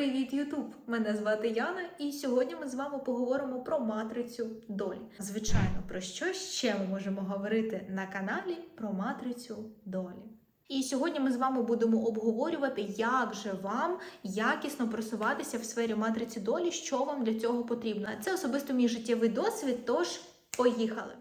Привіт, Ютуб! Мене звати Яна, і сьогодні ми з вами поговоримо про матрицю долі. Звичайно, про що ще ми можемо говорити на каналі про матрицю долі. І сьогодні ми з вами будемо обговорювати, як же вам якісно просуватися в сфері матриці долі, що вам для цього потрібно. Це особисто мій життєвий досвід. Тож поїхали.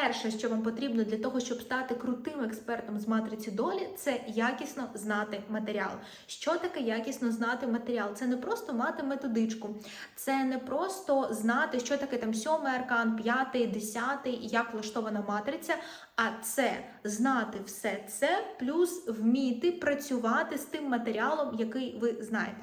Перше, що вам потрібно для того, щоб стати крутим експертом з матриці долі, це якісно знати матеріал. Що таке якісно знати матеріал? Це не просто мати методичку, це не просто знати, що таке там сьомий аркан, п'ятий, десятий, як влаштована матриця. А це знати все це, плюс вміти працювати з тим матеріалом, який ви знаєте.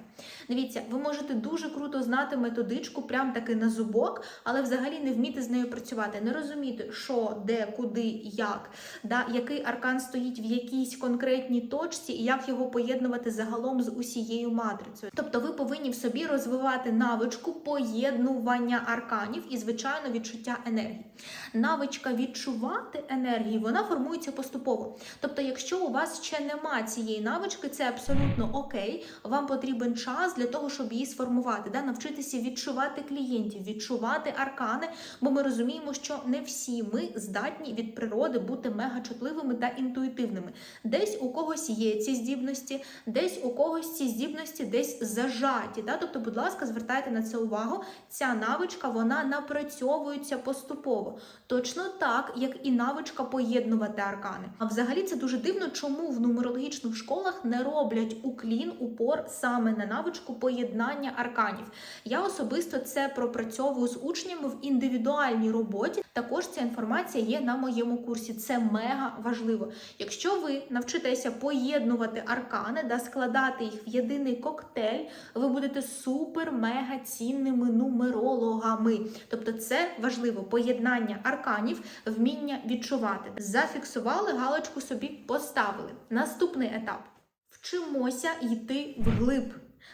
Дивіться, ви можете дуже круто знати методичку, прям таки на зубок, але взагалі не вміти з нею працювати, не розуміти, що, де, куди, як, да, який аркан стоїть в якійсь конкретній точці і як його поєднувати загалом з усією матрицею. Тобто ви повинні в собі розвивати навичку поєднування арканів і, звичайно, відчуття енергії. Навичка відчувати енергію, вона формується поступово. Тобто, якщо у вас ще нема цієї навички, це абсолютно окей. Вам потрібен час для того, щоб її сформувати, да? навчитися відчувати клієнтів, відчувати аркани, бо ми розуміємо, що не всі ми здатні від природи бути мегачутливими та інтуїтивними. Десь у когось є ці здібності, десь у когось ці здібності десь зажаті. Да? Тобто, будь ласка, звертайте на це увагу. Ця навичка вона напрацьовується поступово. Точно так, як і навичка поєднувати аркани. А взагалі це дуже дивно, чому в нумерологічних школах не роблять уклін, упор саме на навичку поєднання арканів. Я особисто це пропрацьовую з учнями в індивідуальній роботі. Також ця інформація є на моєму курсі. Це мега важливо. Якщо ви навчитеся поєднувати аркани, да, складати їх в єдиний коктейль, ви будете супер-мега цінними нумерологами. Тобто, це важливо поєднання арканів, вміння відчувати. Зафіксували галочку собі, поставили. Наступний етап. Вчимося йти вглиб.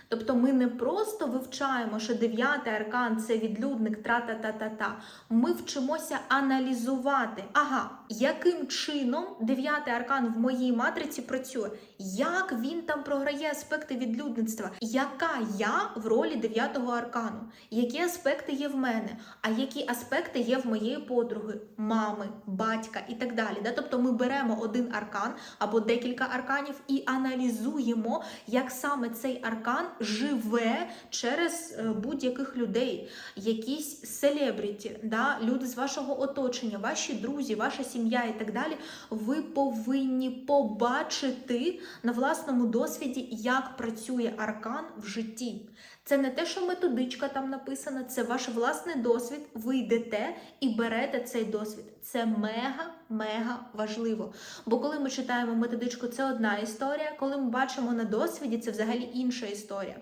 Тобто ми не просто вивчаємо, що дев'ятий аркан це відлюдник, тра-та-та-та-та. Ми вчимося аналізувати, ага, яким чином дев'ятий аркан в моїй матриці працює, як він там програє аспекти відлюдництва, яка я в ролі дев'ятого аркану, які аспекти є в мене, а які аспекти є в моєї подруги, мами, батька і так далі. Да? Тобто ми беремо один аркан або декілька арканів і аналізуємо, як саме цей аркан живе через е, будь-яких людей, якісь селебріті, да? люди з вашого оточення, ваші друзі, ваша сім'я і так далі. Ви повинні побачити на власному досвіді, як працює аркан в житті. Це не те, що методичка там написана, це ваш власний досвід. Ви йдете і берете цей досвід. Це мега-мега важливо. Бо коли ми читаємо методичку, це одна історія. Коли ми бачимо на досвіді, це взагалі інша історія.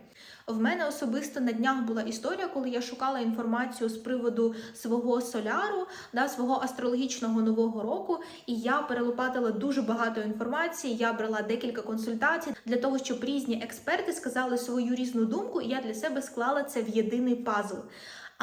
В мене особисто на днях була історія, коли я шукала інформацію з приводу свого соляру, да, свого астрологічного нового року, і я перелопатила дуже багато інформації. Я брала декілька консультацій для того, щоб різні експерти сказали свою різну думку, і я для себе склала це в єдиний пазл.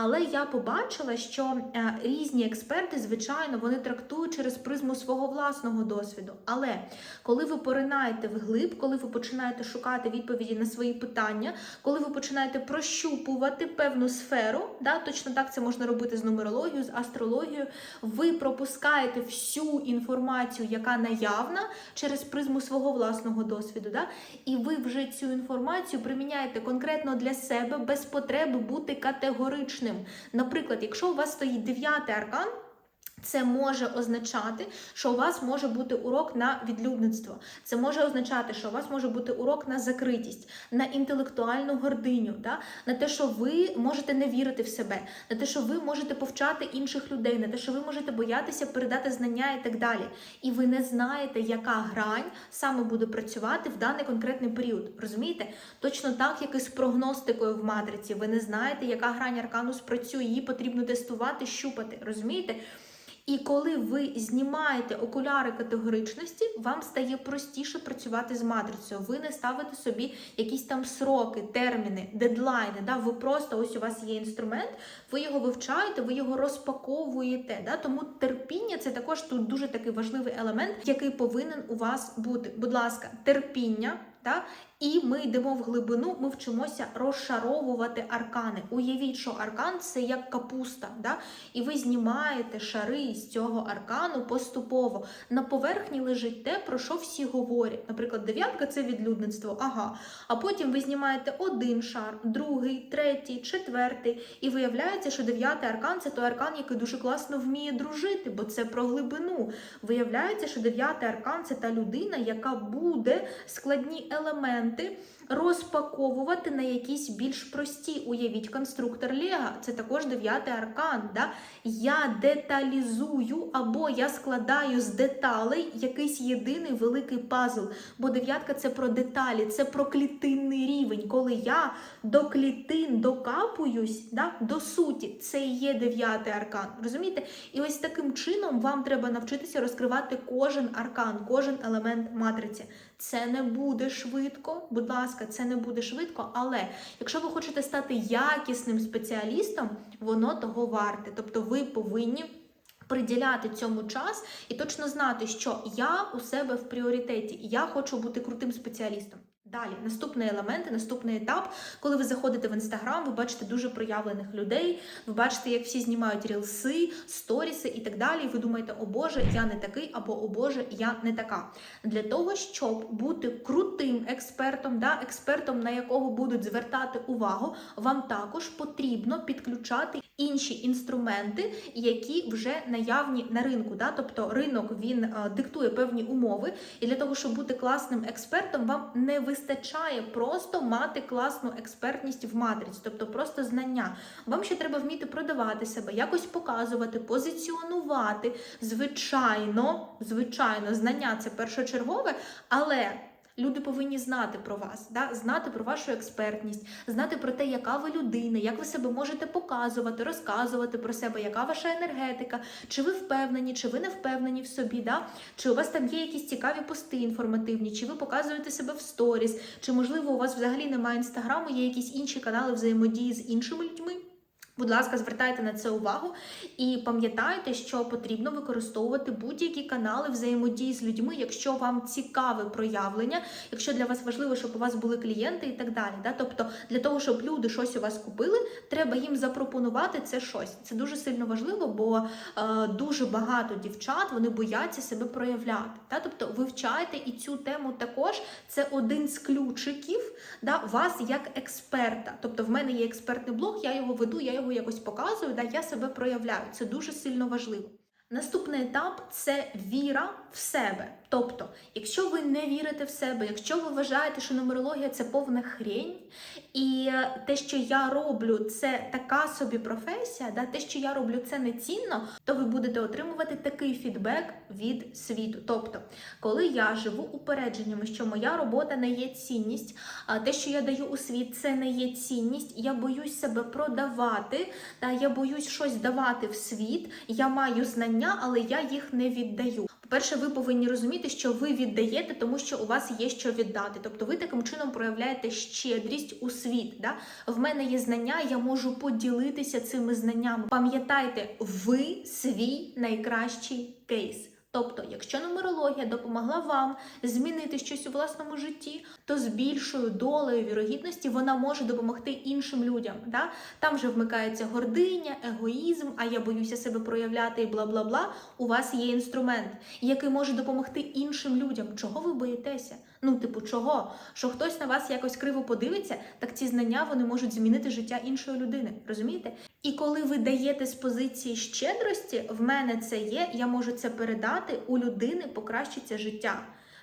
Але я побачила, що е, різні експерти, звичайно, вони трактують через призму свого власного досвіду. Але коли ви поринаєте вглиб, коли ви починаєте шукати відповіді на свої питання, коли ви починаєте прощупувати певну сферу, да, точно так це можна робити з нумерологією, з астрологією, ви пропускаєте всю інформацію, яка наявна, через призму свого власного досвіду. Да, і ви вже цю інформацію приміняєте конкретно для себе без потреби бути категоричним. Наприклад, якщо у вас стоїть дев'ятий аркан. Це може означати, що у вас може бути урок на відлюдництво. Це може означати, що у вас може бути урок на закритість, на інтелектуальну гординю, да? на те, що ви можете не вірити в себе, на те, що ви можете повчати інших людей, на те, що ви можете боятися передати знання і так далі. І ви не знаєте, яка грань саме буде працювати в даний конкретний період. Розумієте? Точно так, як і з прогностикою в матриці. Ви не знаєте, яка грань аркану спрацює, її потрібно тестувати, щупати. Розумієте? І коли ви знімаєте окуляри категоричності, вам стає простіше працювати з матрицею. Ви не ставите собі якісь там сроки, терміни, дедлайни. Да? Ви просто ось у вас є інструмент, ви його вивчаєте, ви його розпаковуєте. Да? Тому терпіння це також тут дуже такий важливий елемент, який повинен у вас бути. Будь ласка, терпіння. Да? І ми йдемо в глибину, ми вчимося розшаровувати аркани. Уявіть, що аркан це як капуста, да? і ви знімаєте шари з цього аркану поступово. На поверхні лежить те, про що всі говорять. Наприклад, дев'ятка це відлюдництво, ага. А потім ви знімаєте один шар, другий, третій, четвертий, і виявляється, що дев'ятий аркан це той аркан, який дуже класно вміє дружити, бо це про глибину. Виявляється, що дев'ятий аркан це та людина, яка буде складні елементи розпаковувати на якісь більш прості. Уявіть, конструктор Лего це також дев'ятий аркан. Да? Я деталізую або я складаю з деталей якийсь єдиний великий пазл. Бо дев'ятка це про деталі, це про клітинний рівень. Коли я до клітин докапуюсь да, до суті, це і є дев'ятий аркан. Розумієте? І ось таким чином вам треба навчитися розкривати кожен аркан, кожен елемент матриці. Це не буде швидко, будь ласка, це не буде швидко, але якщо ви хочете стати якісним спеціалістом, воно того варте. Тобто ви повинні. Приділяти цьому час і точно знати, що я у себе в пріоритеті, я хочу бути крутим спеціалістом. Далі, наступний елемент, наступний етап, коли ви заходите в інстаграм, ви бачите дуже проявлених людей, ви бачите, як всі знімають рілси, сторіси і так далі. Ви думаєте, о Боже, я не такий, або о Боже, я не така. Для того, щоб бути крутим експертом, да, експертом, на якого будуть звертати увагу, вам також потрібно підключати інші інструменти, які вже наявні на ринку. Да? Тобто ринок він е, диктує певні умови, і для того, щоб бути класним експертом, вам не вистачає просто мати класну експертність в матриці, тобто просто знання. Вам ще треба вміти продавати себе, якось показувати, позиціонувати. Звичайно, звичайно, знання це першочергове, але. Люди повинні знати про вас, да? знати про вашу експертність, знати про те, яка ви людина, як ви себе можете показувати, розказувати про себе, яка ваша енергетика, чи ви впевнені, чи ви не впевнені в собі, да? чи у вас там є якісь цікаві пости інформативні, чи ви показуєте себе в сторіс, чи можливо у вас взагалі немає інстаграму, є якісь інші канали взаємодії з іншими людьми. Будь ласка, звертайте на це увагу і пам'ятайте, що потрібно використовувати будь-які канали взаємодії з людьми, якщо вам цікаве проявлення, якщо для вас важливо, щоб у вас були клієнти і так далі. Да? Тобто для того, щоб люди щось у вас купили, треба їм запропонувати це щось. Це дуже сильно важливо, бо е, дуже багато дівчат вони бояться себе проявляти. Да? Тобто вивчайте і цю тему також. Це один з ключиків да, вас як експерта. Тобто, в мене є експертний блог, я його веду, я його якось показую, да, я себе проявляю. Це дуже сильно важливо. Наступний етап це віра в себе. Тобто, якщо ви не вірите в себе, якщо ви вважаєте, що нумерологія це повна хрень, і те, що я роблю, це така собі професія, да, те, що я роблю, це не цінно, то ви будете отримувати такий фідбек від світу. Тобто, коли я живу упередженнями, що моя робота не є цінність, а те, що я даю у світ, це не є цінність, я боюсь себе продавати, та я боюсь щось давати в світ, я маю знання, але я їх не віддаю. По-перше, ви повинні розуміти, що ви віддаєте, тому що у вас є що віддати. Тобто ви таким чином проявляєте щедрість у світ. Да? В мене є знання, я можу поділитися цими знаннями. Пам'ятайте, ви свій найкращий кейс. Тобто, якщо нумерологія допомогла вам змінити щось у власному житті, то з більшою долею вірогідності вона може допомогти іншим людям. Да? Там вже вмикається гординя, егоїзм, а я боюся себе проявляти і бла бла бла. У вас є інструмент, який може допомогти іншим людям. Чого ви боїтеся? Ну, типу, чого? Що хтось на вас якось криво подивиться, так ці знання вони можуть змінити життя іншої людини. Розумієте? І коли ви даєте з позиції щедрості, в мене це є, я можу це передати, у людини покращиться життя.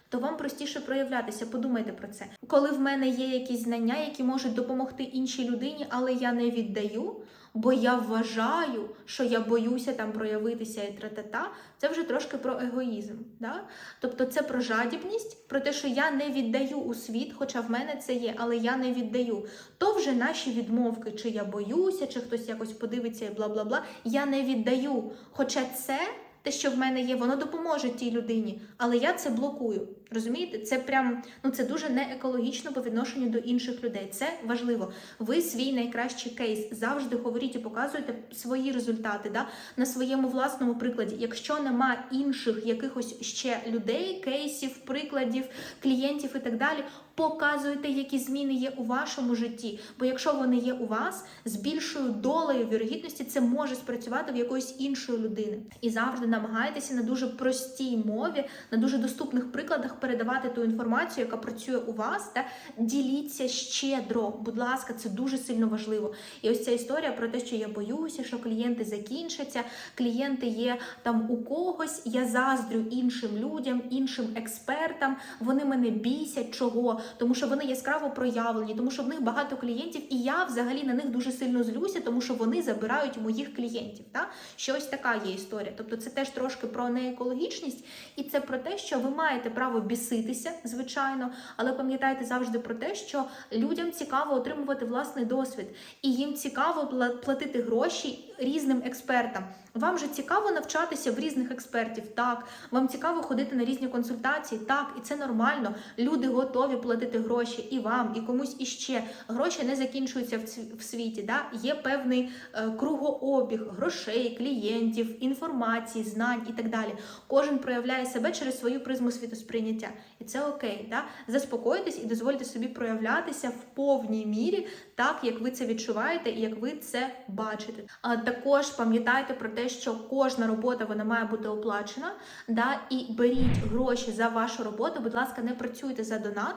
То вам простіше проявлятися, подумайте про це. Коли в мене є якісь знання, які можуть допомогти іншій людині, але я не віддаю, бо я вважаю, що я боюся там проявитися і тра-та-та, це вже трошки про егоїзм. Да? Тобто це про жадібність, про те, що я не віддаю у світ, хоча в мене це є, але я не віддаю. То вже наші відмовки, чи я боюся, чи хтось якось подивиться і бла бла бла. Я не віддаю. Хоча це. Те, що в мене є, воно допоможе тій людині, але я це блокую. Розумієте, це прям ну це дуже не екологічно по відношенню до інших людей. Це важливо. Ви свій найкращий кейс завжди говоріть і показуєте свої результати да, на своєму власному прикладі. Якщо нема інших якихось ще людей, кейсів, прикладів, клієнтів і так далі. Показуйте, які зміни є у вашому житті. Бо якщо вони є у вас, з більшою долею вірогідності це може спрацювати в якоїсь іншої людини. І завжди намагайтеся на дуже простій мові, на дуже доступних прикладах передавати ту інформацію, яка працює у вас, та діліться щедро. Будь ласка, це дуже сильно важливо. І ось ця історія про те, що я боюся, що клієнти закінчаться, клієнти є там у когось. Я заздрю іншим людям, іншим експертам. Вони мене бісять чого, тому що вони яскраво проявлені, тому що в них багато клієнтів, і я взагалі на них дуже сильно злюся, тому що вони забирають моїх клієнтів. Та? Що така є історія. Тобто це теж трошки про неекологічність, і це про те, що ви маєте право біситися, звичайно, але пам'ятайте завжди про те, що людям цікаво отримувати власний досвід, і їм цікаво пла- платити гроші різним експертам. Вам же цікаво навчатися в різних експертів, так. Вам цікаво ходити на різні консультації, так, і це нормально. Люди готові платити гроші і вам, і комусь іще. Гроші не закінчуються в, світі. Да? Є певний е, кругообіг грошей, клієнтів, інформації, знань і так далі. Кожен проявляє себе через свою призму світосприйняття. І це окей. Да? Заспокойтесь і дозвольте собі проявлятися в повній мірі, так як ви це відчуваєте і як ви це бачите. А також пам'ятайте про те, що кожна робота вона має бути оплачена. Да? І беріть гроші за вашу роботу. Будь ласка, не працюйте за донат.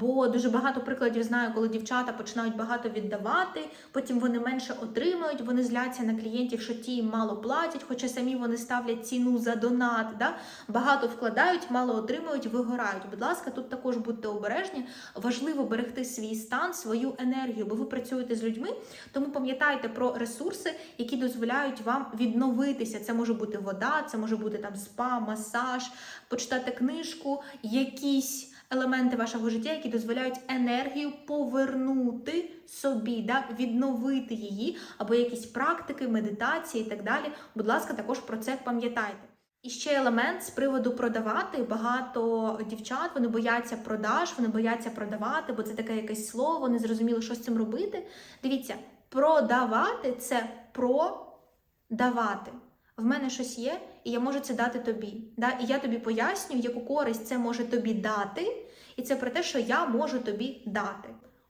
Бо дуже багато прикладів знаю, коли дівчата починають багато віддавати, потім вони менше отримують, вони зляться на клієнтів, що ті їм мало платять, хоча самі вони ставлять ціну за донат. Да? Багато вкладають, мало отримують, вигорають. Будь ласка, тут також будьте обережні. Важливо берегти свій стан, свою енергію, бо ви працюєте з людьми. Тому пам'ятайте про ресурси, які дозволяють вам відновитися. Це може бути вода, це може бути там спа, масаж, почитати книжку, якісь елементи вашого життя, які дозволяють енергію повернути собі, да, відновити її, або якісь практики, медитації і так далі. Будь ласка, також про це пам'ятайте. І ще елемент з приводу продавати. Багато дівчат вони бояться продаж, вони бояться продавати, бо це таке якесь слово, не зрозуміло, що з цим робити. Дивіться, продавати це продавати. В мене щось є, і я можу це дати тобі. Да? І я тобі пояснюю, яку користь це може тобі дати, і це про те, що я можу тобі дати.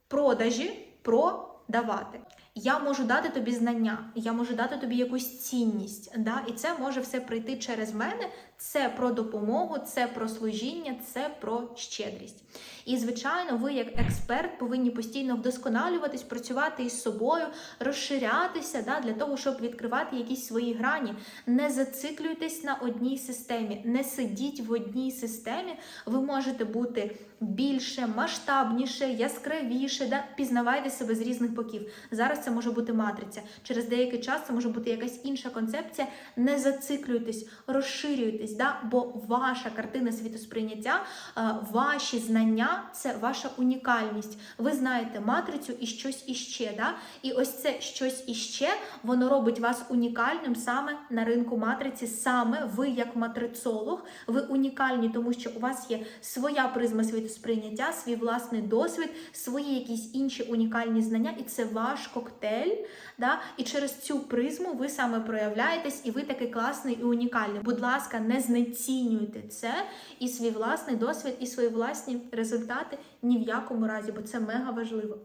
Продажі продавати. Я можу дати тобі знання, я можу дати тобі якусь цінність. Да? І це може все прийти через мене. Це про допомогу, це про служіння, це про щедрість. І, звичайно, ви, як експерт, повинні постійно вдосконалюватись, працювати із собою, розширятися да, для того, щоб відкривати якісь свої грані. Не зациклюйтесь на одній системі, не сидіть в одній системі. Ви можете бути більше, масштабніше, яскравіше, да? пізнавайте себе з різних боків. Зараз це може бути матриця. Через деякий час це може бути якась інша концепція. Не зациклюйтесь, розширюйтесь, да? бо ваша картина світосприйняття, е, ваші знання це ваша унікальність. Ви знаєте матрицю і щось іще. Да? І ось це щось іще, воно робить вас унікальним саме на ринку матриці. Саме ви, як матрицолог, ви унікальні, тому що у вас є своя призма світосприйняття, свій власний досвід, свої якісь інші унікальні знання, і це ваш коктейль. Да? І через цю призму ви саме проявляєтесь, і ви такий класний і унікальний. Будь ласка, не знецінюйте це і свій власний досвід, і свої власні результати ні в якому разі, бо це мега важливо.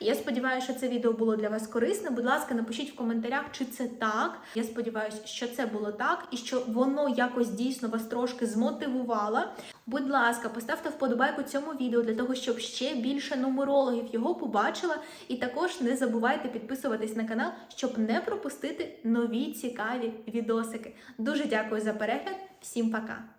Я сподіваюся, що це відео було для вас корисне. Будь ласка, напишіть в коментарях, чи це так. Я сподіваюся, що це було так, і що воно якось дійсно вас трошки змотивувало. Будь ласка, поставте вподобайку цьому відео для того, щоб ще більше нумерологів його побачила. І також не забувайте підписуватись на канал, щоб не пропустити нові цікаві відосики. Дуже дякую за перегляд. Всім пока!